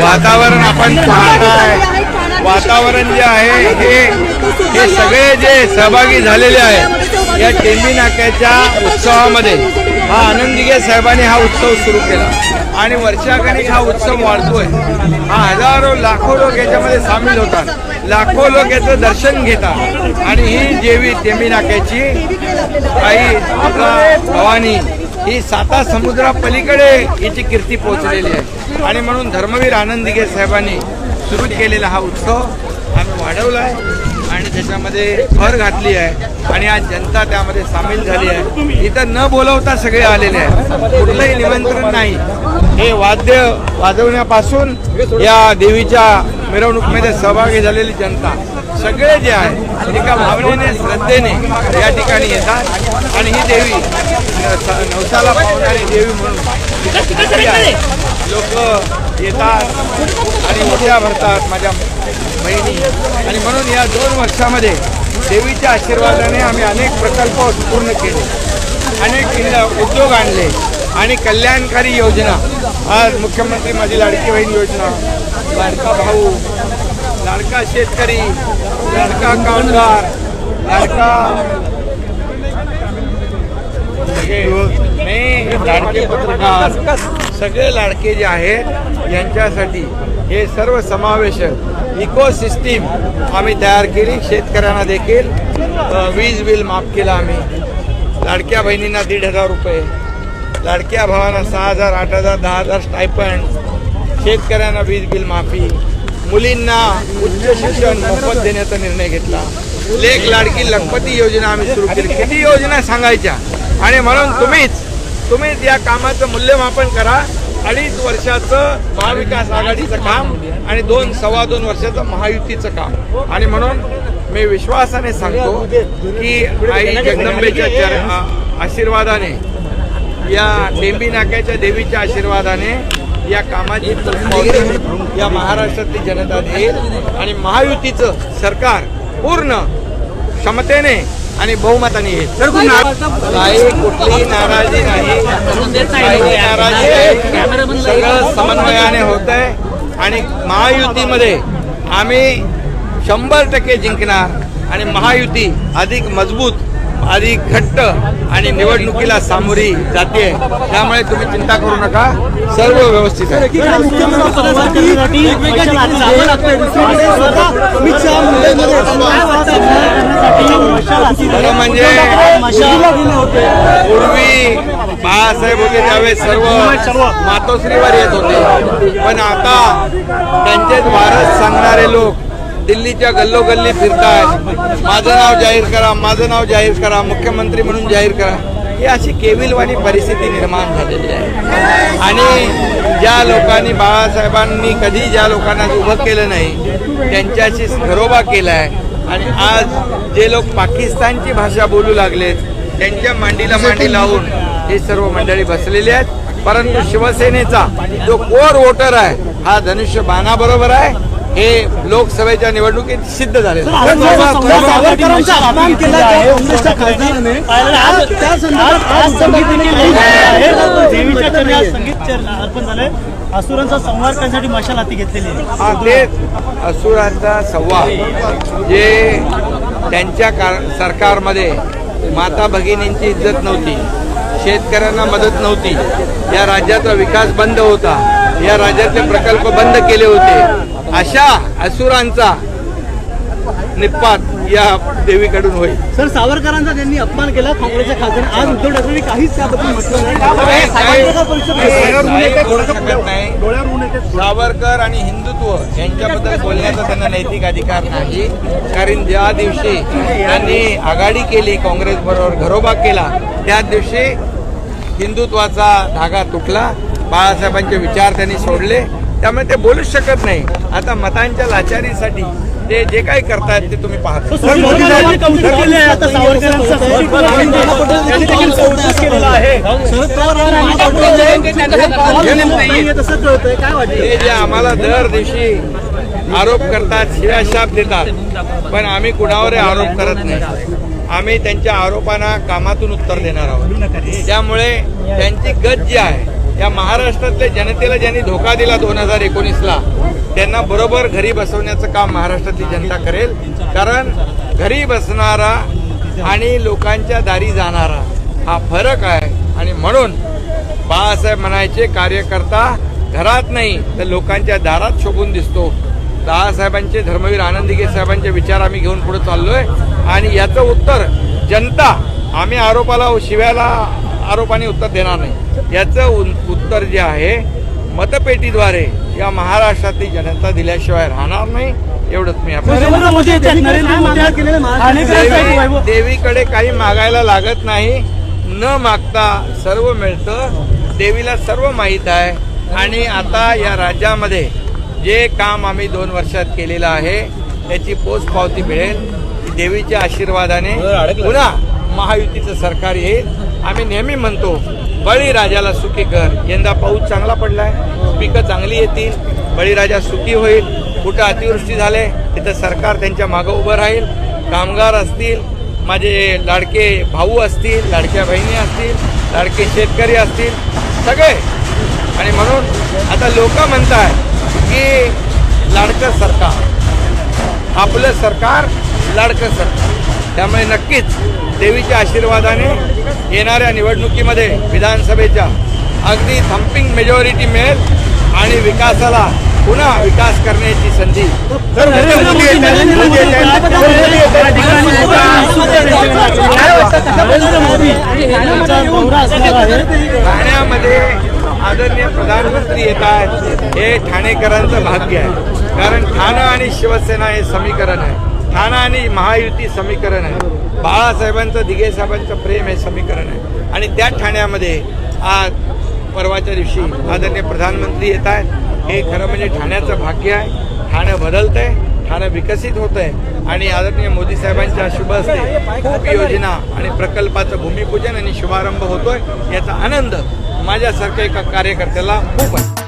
वातावरण आपण पाहताय वातावरण जे आहे हे हे सगळे जे सहभागी झालेले आहेत या टेंबी नाक्याच्या उत्सवामध्ये हा आनंदिगे साहेबांनी हा उत्सव सुरू केला. आणि वर्षागणिक हा उत्सव वाढतोय. हा हजारो लाखो लोक याच्यामध्ये सामील होतात. लाखो लोक याचं दर्शन घेतात. आणि ही देवी टेंबी नाक्याची आई आपला भवानी ही साता समुद्रापलीकडे याची कीर्ती पोहोचलेली आहे. आणि म्हणून धर्मवीर आनंद साहेबांनी सुरू केलेला हा उत्सव आम्ही वाढवला आहे आणि त्याच्यामध्ये भर घातली आहे. आणि आज जनता त्यामध्ये सामील झाली आहे. इथं न बोलवता सगळे आलेले आहेत. कुठलंही निमंत्रण नाही. हे वाद्य वाजवण्यापासून या देवीच्या मिरवणुकीमध्ये सहभागी झालेली जनता. सगळे जे आहे एका भावनेने श्रद्धेने या ठिकाणी येतात. आणि ही देवी नवसाला पावणारी देवी म्हणून लोक येतात आणि मोठ्या भरतात माझ्या बहिणी. आणि म्हणून या दोन वर्षामध्ये देवीच्या आशीर्वादाने आम्ही अनेक प्रकल्प पूर्ण केले. अनेक उद्योग आणले. आणि कल्याणकारी योजना. आज मुख्यमंत्री माझी लाडकी बहीण योजना. लाडका भाऊ लाडका शेतकरी लाडका कामगार लाडका नाही, लाडके पत्रकार सगळे लाडके जे आहेत यांच्यासाठी हे सर्व समावेशक इको सिस्टीम आम्ही तयार केली. शेतकऱ्यांना देखील वीज बिल माफ केलं आम्ही. लाडक्या बहिणींना दीड हजार रुपये लाडक्या भावांना सहा हजार आठ हजार दहा हजार स्टायपंड शेतकऱ्यांना वीज बिल माफी. मुलींना उच्च शिक्षण मोफत देण्याचा निर्णय घेतला. लेख लाडकी लखपती योजना आम्ही सुरू केली. किती योजना सांगायच्या? आणि म्हणून तुम्हीच तुम्हीच या कामाचं मूल्यमापन करा. अडीच वर्षाचं महाविकास आघाडीचं काम आणि दोन सव्वा दोन वर्षाचं महायुतीचं काम. आणि म्हणून मी विश्वासाने सांगतो की आई जगदंबेच्या आशीर्वादाने या टेंबी नाक्याच्या देवीच्या आशीर्वादाने या कामाची या महाराष्ट्रातली जनता देईल आणि महायुतीचं सरकार पूर्ण क्षमतेने आणि बहुमताने येईल. काही कुठलीही नाराजी नाही. नाराजी सगळं समन्वयाने होत आहे. आणि महायुतीमध्ये आम्ही शंभर टक्के जिंकणार आणि महायुती अधिक मजबूत अधिक घट्ट आणि निवडणुकीला सामोरी जाते. त्यामुळे तुम्ही चिंता करू नका. सर्व व्यवस्थित आहे. खरं म्हणजे पूर्वी बाळासाहेब होते त्यावेळेस सर्व मातोश्रीवर येत होते. पण आता त्यांचेच वारस सांगणारे लोक दिल्लीच्या गल्लोगल्ली फिरतायत माझं नाव जाहीर करा माझं नाव जाहीर करा मुख्यमंत्री म्हणून जाहीर करा. ही अशी केविलवाणी परिस्थिती निर्माण झालेली आहे. आणि ज्या लोकांनी बाळासाहेबांनी कधी ज्या लोकांना उभं केलं नाही त्यांच्याशी घरोबा केला आहे आणि आज जे लोक पाकिस्तानची भाषा बोलू लागलेत त्यांच्या मांडीला मांडी लावून हे सर्व मंडळी बसलेली आहेत. परंतु शिवसेनेचा जो कोर वोटर आहे हा धनुष्य बाणाबरोबर आहे. हे लोकसभेच्या निवडणुकीत सिद्ध झाले असुरांचा संवाद करण्यासाठी मशाल हाती घेतलेली आहे. तेच असुरांचा संवाद जे त्यांच्या कार सरकारमध्ये माता भगिनींची इज्जत नव्हती शेतकऱ्यांना मदत नव्हती या राज्याचा विकास बंद होता या राज्यातले प्रकल्प बंद केले होते अशा असुरांचा निपात या देवीकडून होईल. सर सावरकरांचा त्यांनी अपमान केला काँग्रेसच्या खासदाराने आज उद्धव ठाकरेंनी काहीच त्याबद्दल म्हटलं नाही. सावरकर आणि हिंदुत्व यांच्याबद्दल बोलण्याचा त्यांना नैतिक अधिकार नाही. कारण ज्या दिवशी त्यांनी आघाडी केली काँग्रेस बरोबर घरोबा केला त्याच दिवशी हिंदुत्वाचा धागा तुटला. बाळासाहेबांचे विचार त्यांनी सोडले. त्यामुळे ते बोलूच शकत नाही. आता मतांच्या लाचारीसाठी ते जे काही करतायत ते तुम्ही पाहता ते जे आम्हाला दर दिवशी आरोप करतात शिव्याशाप देतात. पण आम्ही कुणावर आरोप करत नाही. आम्ही त्यांच्या आरोपांना कामातून उत्तर देणार आहोत. त्यामुळे त्यांची गत जी आहे या महाराष्ट्रातल्या जनतेला ज्यांनी धोका दिला दोन हजार एकोणीसला त्यांना बरोबर घरी बसवण्याचं काम महाराष्ट्रातली जनता करेल. कारण घरी बसणारा आणि लोकांच्या दारी जाणारा हा फरक आहे. आणि म्हणून बाळासाहेब म्हणायचे कार्यकर्ता घरात नाही तर लोकांच्या दारात शोभून दिसतो. बाळासाहेबांचे धर्मवीर आनंदगीर साहेबांचे विचार आम्ही घेऊन पुढे चाललोय. आणि याचं उत्तर जनता आम्ही आरोपाला शिव्याला आरोपाने उत्तर देणार नाही. याचं उ- उत्तर जे आहे मतपेटीद्वारे या महाराष्ट्रातली जनता दिल्याशिवाय राहणार नाही एवढंच मी आपण देवीकडे काही मागायला लागत नाही न मागता सर्व मिळतं देवीला सर्व माहीत आहे. आणि आता या राज्यामध्ये जे काम आम्ही दोन वर्षात केलेलं आहे त्याची पोच पावती मिळेल देवीच्या आशीर्वादाने. पुन्हा महायुतीचं सरकार येईल. आम्ही नेहमी म्हणतो बळीराजाला सुखी कर. यंदा पाऊस चांगला पडला आहे पिकं चांगली येतील बळीराजा सुखी होईल. कुठं अतिवृष्टी झाले तिथं सरकार त्यांच्या मागं उभं राहील. कामगार असतील माझे लाडके भाऊ असतील लाडक्या बहिणी असतील लाडके शेतकरी असतील सगळे. आणि म्हणून आता लोक म्हणतात की लाडकं सरकार. आपलं सरकार लाडकं सरकार. त्यामुळे नक्कीच देवीच्या आशीर्वादाने येणाऱ्या निवडणुकीमध्ये विधानसभेच्या अगदी थम्पिंग मेजॉरिटी मिळेल आणि विकासाला पुन्हा विकास करण्याची संधी ठाण्यामध्ये आदरणीय प्रधानमंत्री येत आहेत हे ठाणेकरांचं भाग्य आहे कारण ठाणं आणि शिवसेना हे समीकरण आहे ठाणा आणि महायुती समीकरण आहे. बाळासाहेबांचं दिघे साहेबांचं प्रेम हे समीकरण आहे. आणि त्या ठाण्यामध्ये आज परवाच्या दिवशी आदरणीय प्रधानमंत्री येत आहेत. हे खरं म्हणजे ठाण्याचं भाग्य आहे. ठाणं बदलतंय ठाणं विकसित होतंय. आणि आदरणीय मोदी साहेबांच्या शुभ असते खूप योजना आणि प्रकल्पाचं भूमिपूजन आणि शुभारंभ होतोय याचा आनंद माझ्यासारख्या एका कार्यकर्त्याला खूप आहे.